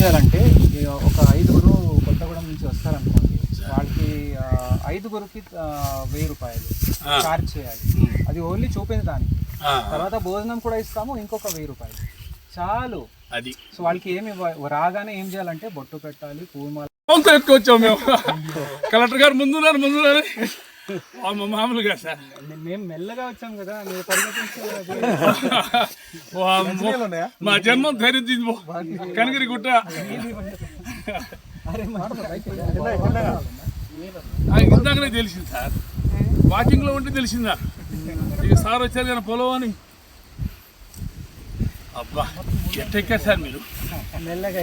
చేయాలంటే ఒక ఐదుగురు కొత్తగూడెం నుంచి వస్తారనుకోండి వాళ్ళకి ఐదుగురికి వెయ్యి రూపాయలు. చార్జ్ చేయాలి. అది ఓన్లీ చూపించడానికి ఆ, తర్వాత భోజనం కూడా ఇస్తాము ఇంకొక వెయ్యి రూపాయలు. చాలు. అది. సో వాళ్ళకి ఏమి రాగానే ఏం చేయాలంటే బొట్టు పెట్టాలి ఎక్కువ వచ్చాం మేము. కలెక్టర్ గారు ముందున్నారు ముందున్నారు. మామూలుగా సార్. మేము మెల్లగా వచ్చాం కదా. మా జన్మం ధైర్యం తీసుకో కనగిరి గుట్ట. ఇందాకనే తెలిసింది సార్. వాకింగ్లో ఉంటే తెలిసిందా ఇక సార్ వచ్చారు కానీ పొలం అని అబ్బా ఎట్టెక్కారు సార్ మీరు? మెల్లగా